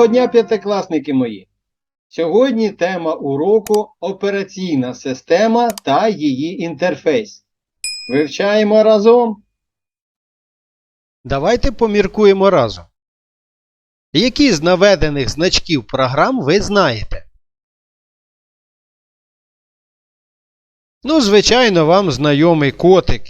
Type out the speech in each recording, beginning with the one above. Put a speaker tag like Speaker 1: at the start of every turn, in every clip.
Speaker 1: Доброго дня, п'ятикласники мої! Сьогодні тема уроку операційна система та її інтерфейс. Вивчаємо разом.
Speaker 2: Давайте поміркуємо разом. Які з наведених значків програм ви знаєте? Ну, звичайно, вам знайомий котик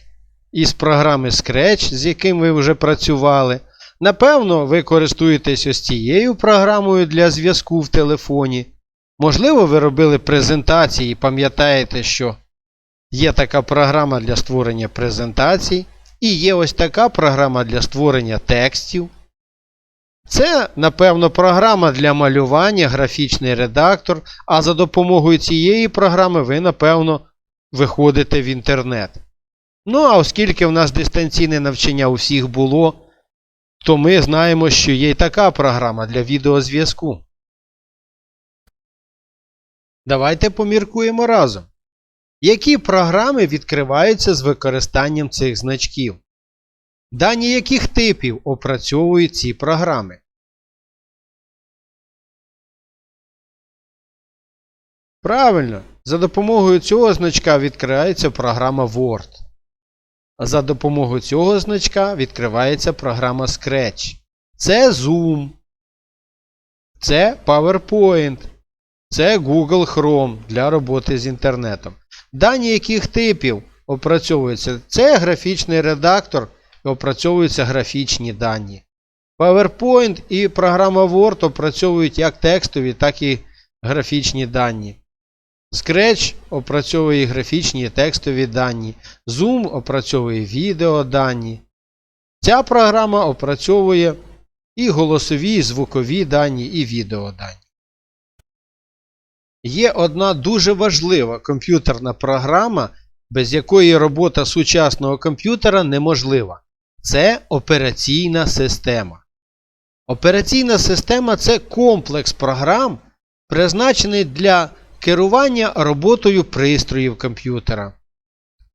Speaker 2: із програми Scratch, з яким ви вже працювали. Напевно, ви користуєтесь ось цією програмою для зв'язку в телефоні. Можливо, ви робили презентації і пам'ятаєте, що є така програма для створення презентацій. І є ось така програма для створення текстів. Це, напевно, програма для малювання, графічний редактор, а за допомогою цієї програми ви, напевно, виходите в інтернет. Ну, а оскільки в нас дистанційне навчання у всіх було, то ми знаємо, що є й така програма для відеозв'язку. Давайте поміркуємо разом. Які програми відкриваються з використанням цих значків? Дані яких типів опрацьовують ці програми? Правильно, за допомогою цього значка відкривається програма Word. За допомогою цього значка відкривається програма Scratch. Це Zoom. Це PowerPoint. Це Google Chrome для роботи з інтернетом. Дані яких типів опрацьовуються? Це графічний редактор і опрацьовуються графічні дані. PowerPoint і програма Word опрацьовують як текстові, так і графічні дані. Scratch опрацьовує графічні текстові дані. Zoom опрацьовує відеодані. Ця програма опрацьовує і голосові, і звукові дані, і відеодані. Є одна дуже важлива комп'ютерна програма, без якої робота сучасного комп'ютера неможлива. Це операційна система. Операційна система це комплекс програм, призначений для керування роботою пристроїв комп'ютера,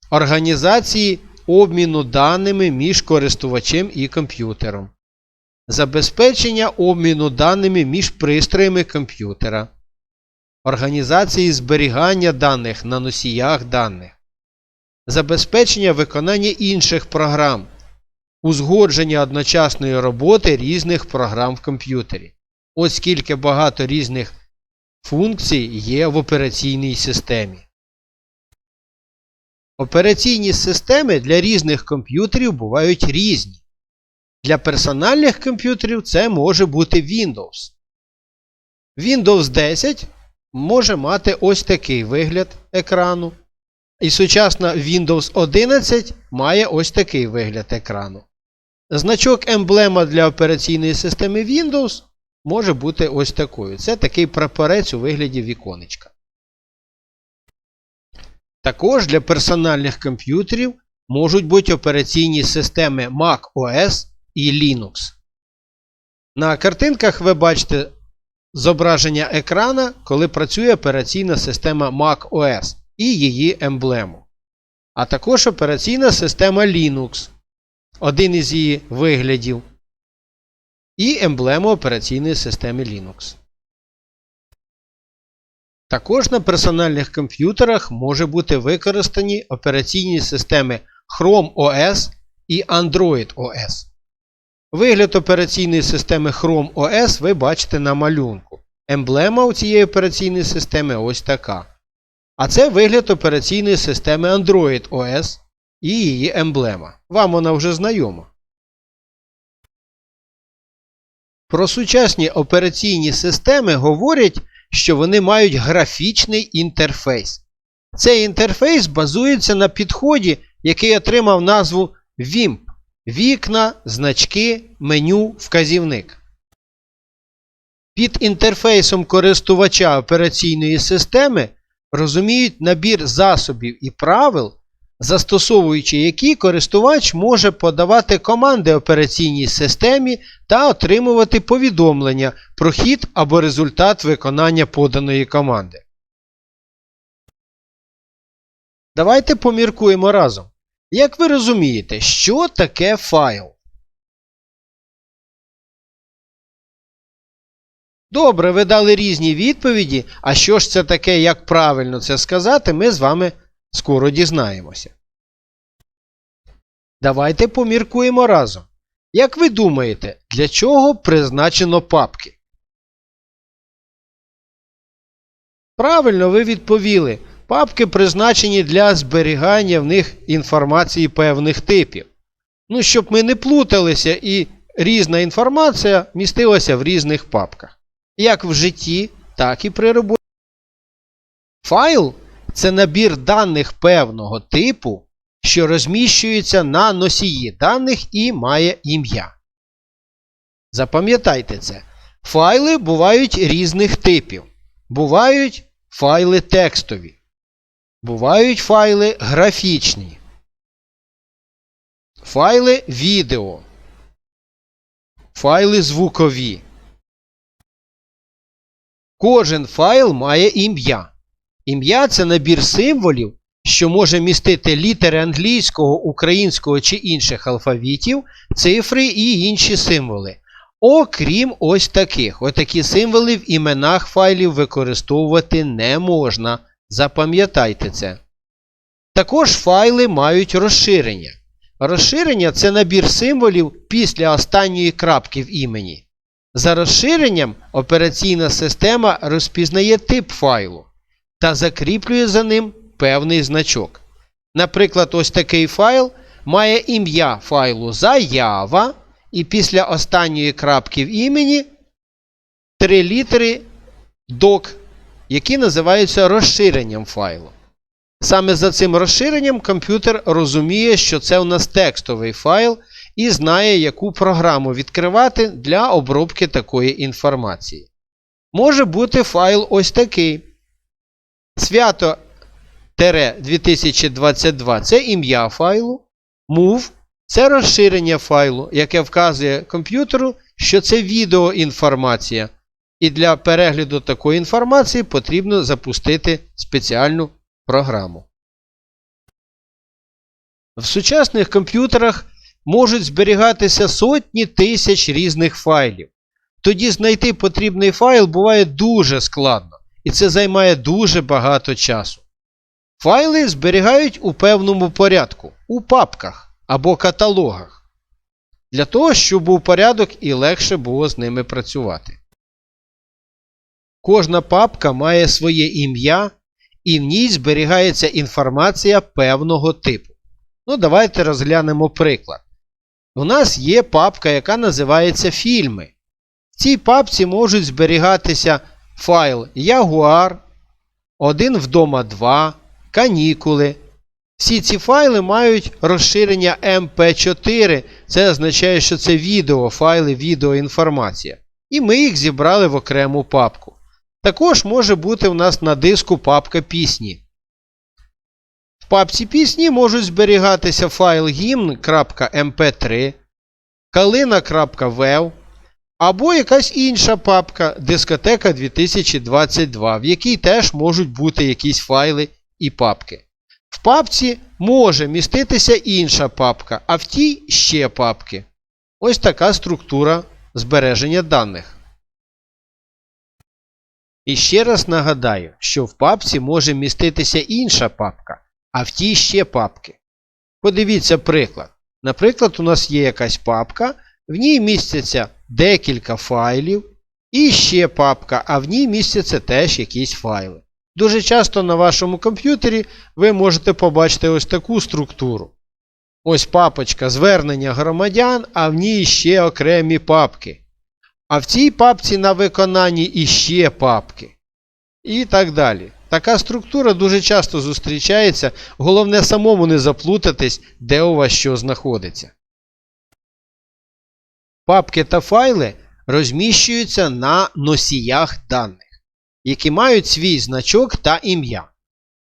Speaker 2: організації обміну даними між користувачем і комп'ютером, забезпечення обміну даними між пристроями комп'ютера організації зберігання даних на носіях даних, забезпечення виконання інших програм, узгодження одночасної роботи різних програм в комп'ютері. Ось скільки багато різних функцій є в операційній системі. Операційні системи для різних комп'ютерів бувають різні. Для персональних комп'ютерів це може бути Windows. Windows 10 може мати ось такий вигляд екрану. І сучасна Windows 11 має ось такий вигляд екрану. Значок емблема для операційної системи Windows може бути ось такою. Це такий прапорець у вигляді віконечка. Також для персональних комп'ютерів можуть бути операційні системи Mac OS і Linux. На картинках ви бачите зображення екрана, коли працює операційна система Mac OS і її емблему. А також операційна система Linux, один із її виглядів, і емблему операційної системи Linux. Також на персональних комп'ютерах може бути використані операційні системи Chrome OS і Android OS. Вигляд операційної системи Chrome OS ви бачите на малюнку. Емблема у цієї операційної системи ось така. А це вигляд операційної системи Android OS і її емблема. Вам вона вже знайома. Про сучасні операційні системи говорять, що вони мають графічний інтерфейс. Цей інтерфейс базується на підході, який отримав назву WIMP вікна, значки, меню, вказівник. Під інтерфейсом користувача операційної системи розуміють набір засобів і правил, застосовуючи які користувач може подавати команди операційній системі та отримувати повідомлення про хід або результат виконання поданої команди. Давайте поміркуємо разом. Як ви розумієте, що таке файл? Добре, ви дали різні відповіді. А що ж це таке, як правильно це сказати, ми з вами скоро дізнаємося. Давайте поміркуємо разом. Як ви думаєте, для чого призначено папки? Правильно ви відповіли. Папки призначені для зберігання в них інформації певних типів. Ну, щоб ми не плуталися і різна інформація містилася в різних папках. Як в житті, так і при роботі. Файл це набір даних певного типу, що розміщується на носії даних і має ім'я. Запам'ятайте це. Файли бувають різних типів. Бувають файли текстові. Бувають файли графічні. Файли відео. Файли звукові. Кожен файл має ім'я. Ім'я це набір символів, що може містити літери англійського, українського чи інших алфавітів, цифри і інші символи. Окрім ось таких. Отакі символи в іменах файлів використовувати не можна. Запам'ятайте це. Також файли мають розширення. Розширення це набір символів після останньої крапки в імені. За розширенням операційна система розпізнає тип файлу та закріплює за ним певний значок. Наприклад, ось такий файл має ім'я файлу заява, і після останньої крапки в імені три літери doc, які називаються розширенням файлу. Саме за цим розширенням комп'ютер розуміє, що це у нас текстовий файл і знає, яку програму відкривати для обробки такої інформації. Може бути файл ось такий. Свято 2022 це ім'я файлу. Move це розширення файлу, яке вказує комп'ютеру, що це відеоінформація. І для перегляду такої інформації потрібно запустити спеціальну програму. В сучасних комп'ютерах можуть зберігатися сотні тисяч різних файлів. Тоді знайти потрібний файл буває дуже складно, і це займає дуже багато часу. Файли зберігають у певному порядку, у папках або каталогах, для того, щоб був порядок і легше було з ними працювати. Кожна папка має своє ім'я, і в ній зберігається інформація певного типу. Ну, давайте розглянемо приклад. У нас є папка, яка називається Фільми. В цій папці можуть зберігатися файл Jaguar, один вдома 2, канікули. Всі ці файли мають розширення MP4. Це означає, що це відео, файли, відеоінформація. І ми їх зібрали в окрему папку. Також може бути у нас на диску папка пісні. В папці пісні можуть зберігатися файл гімн.mp3, калина.vev або якась інша папка дискотека 2022, в якій теж можуть бути якісь файли і папки. В папці може міститися інша папка, а в тій ще папки. Ось така структура збереження даних. І ще раз нагадаю, що в папці може міститися інша папка, а в тій ще папки. Подивіться приклад. Наприклад, у нас є якась папка, в ній містяться декілька файлів, і ще папка, а в ній містяться теж якісь файли. Дуже часто на вашому комп'ютері ви можете побачити ось таку структуру. Ось папочка звернення громадян, а в ній ще окремі папки. А в цій папці на виконанні іще папки. І так далі. Така структура дуже часто зустрічається, головне самому не заплутатись, де у вас що знаходиться. Папки та файли розміщуються на носіях даних, які мають свій значок та ім'я.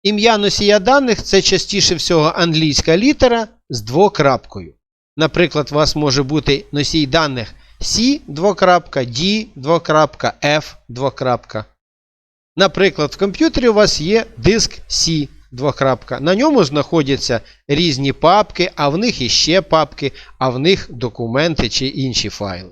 Speaker 2: Ім'я носія даних це частіше всього англійська літера з двокрапкою. Наприклад, у вас може бути носій даних C, двокрапка, D, двокрапка, F, двокрапка. Наприклад, в комп'ютері у вас є диск C, двокрапка. На ньому знаходяться різні папки, а в них іще папки, а в них документи чи інші файли.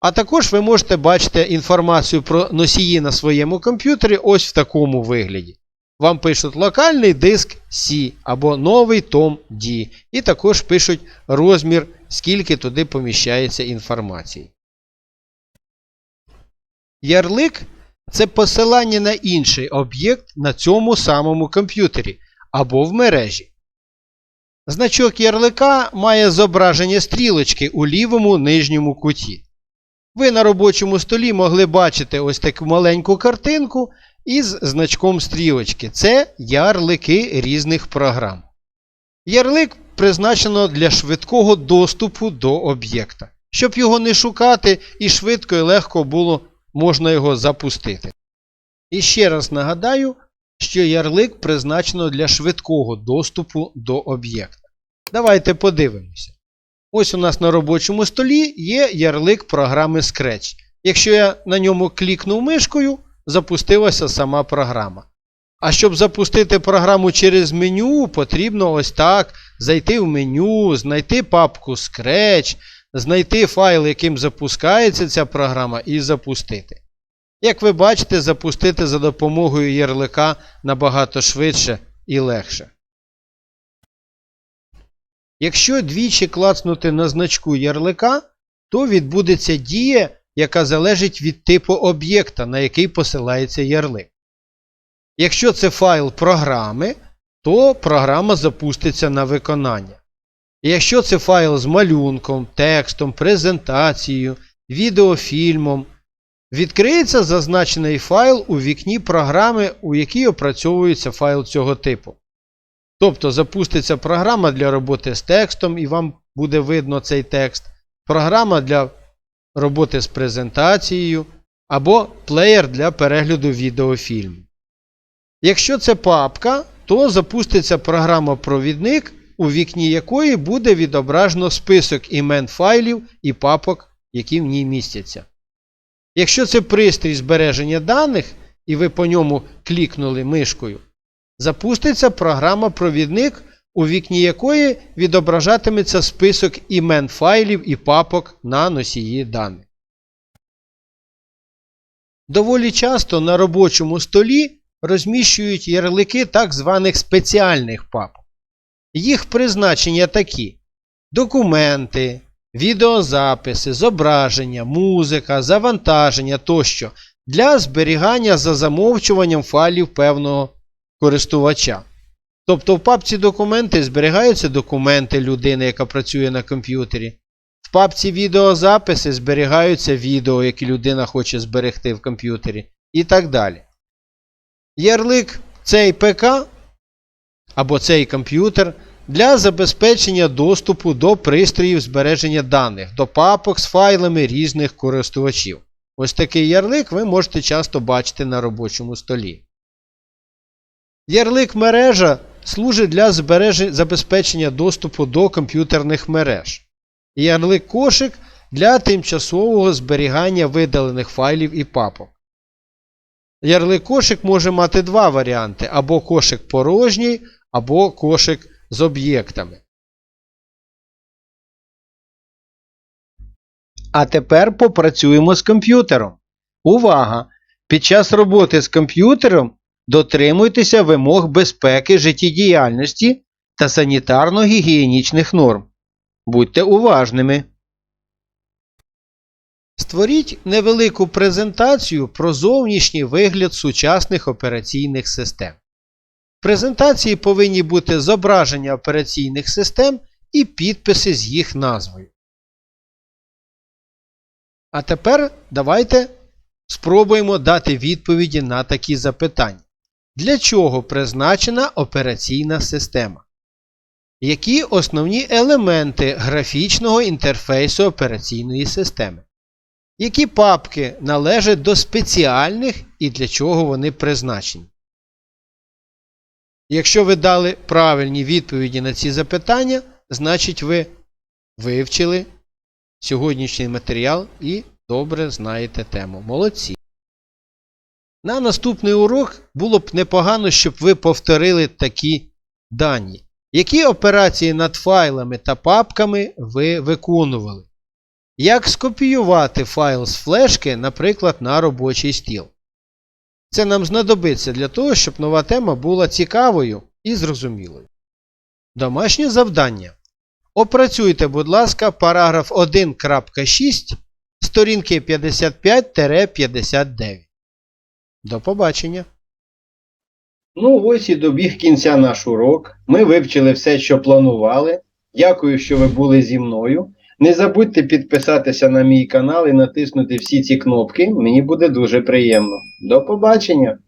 Speaker 2: А також ви можете бачити інформацію про носії на своєму комп'ютері ось в такому вигляді. Вам пишуть локальний диск C або новий том D. І також пишуть розмір, скільки туди поміщається інформації. Ярлик це посилання на інший об'єкт на цьому самому комп'ютері або в мережі. Значок ярлика має зображення стрілочки у лівому нижньому куті. Ви на робочому столі могли бачити ось таку маленьку картинку із значком стрілочки. Це ярлики різних програм. Ярлик призначено для швидкого доступу до об'єкта, щоб його не шукати і швидко і легко було можна його запустити. І ще раз нагадаю, що ярлик призначено для швидкого доступу до об'єкта. Давайте подивимося. Ось у нас на робочому столі є ярлик програми Scratch. Якщо я на ньому клікнув мишкою, запустилася сама програма. А щоб запустити програму через меню, потрібно ось так зайти в меню, знайти папку Scratch, знайти файл, яким запускається ця програма, і запустити. Як ви бачите, запустити за допомогою ярлика набагато швидше і легше. Якщо двічі клацнути на значку ярлика, то відбудеться дія, яка залежить від типу об'єкта, на який посилається ярлик. Якщо це файл програми, то програма запуститься на виконання. І Якщо це файл з малюнком, текстом, презентацією, відеофільмом, відкриється зазначений файл у вікні програми, у якій опрацьовується файл цього типу. Тобто запуститься програма для роботи з текстом, і вам буде видно цей текст, програма для роботи з презентацією, або плеєр для перегляду відеофільму. Якщо це папка, то запуститься програма-провідник, у вікні якої буде відображено список імен файлів і папок, які в ній містяться. Якщо це пристрій збереження даних, і ви по ньому клікнули мишкою, запуститься програма-провідник, у вікні якої відображатиметься список імен файлів і папок на носії даних. Доволі часто на робочому столі розміщують ярлики так званих спеціальних папок. Їх призначення такі: документи, відеозаписи, зображення, музика, завантаження тощо для зберігання за замовчуванням файлів певного користувача. Тобто в папці документи зберігаються документи людини, яка працює на комп'ютері. В папці відеозаписи зберігаються відео, які людина хоче зберегти в комп'ютері, і так далі. Ярлик цей ПК або цей комп'ютер для забезпечення доступу до пристроїв збереження даних, до папок з файлами різних користувачів. Ось такий ярлик ви можете часто бачити на робочому столі. Ярлик мережа служить для забезпечення доступу до комп'ютерних мереж. Ярлик кошик для тимчасового зберігання видалених файлів і папок. Ярлик кошик може мати два варіанти: або кошик порожній, або кошик з об'єктами. А тепер попрацюємо з комп'ютером. Увага! Під час роботи з комп'ютером дотримуйтеся вимог безпеки життєдіяльності та санітарно-гігієнічних норм. Будьте уважними. Створіть невелику презентацію про зовнішній вигляд сучасних операційних систем. Презентації повинні бути зображення операційних систем і підписи з їх назвою. А тепер давайте спробуємо дати відповіді на такі запитання. Для чого призначена операційна система? Які основні елементи графічного інтерфейсу операційної системи? Які папки належать до спеціальних і для чого вони призначені? Якщо ви дали правильні відповіді на ці запитання, значить ви вивчили сьогоднішній матеріал і добре знаєте тему. Молодці! На наступний урок було б непогано, щоб ви повторили такі дані. Які операції над файлами та папками ви виконували? Як скопіювати файл з флешки, наприклад, на робочий стіл. Це нам знадобиться для того, щоб нова тема була цікавою і зрозумілою. Домашнє завдання. Опрацюйте, будь ласка, параграф 1.6 сторінки 55-59. До побачення!
Speaker 1: Ну, ось і добіг кінця наш урок. Ми вивчили все, що планували. Дякую, що ви були зі мною. Не забудьте підписатися на мій канал і натиснути всі ці кнопки. Мені буде дуже приємно. До побачення!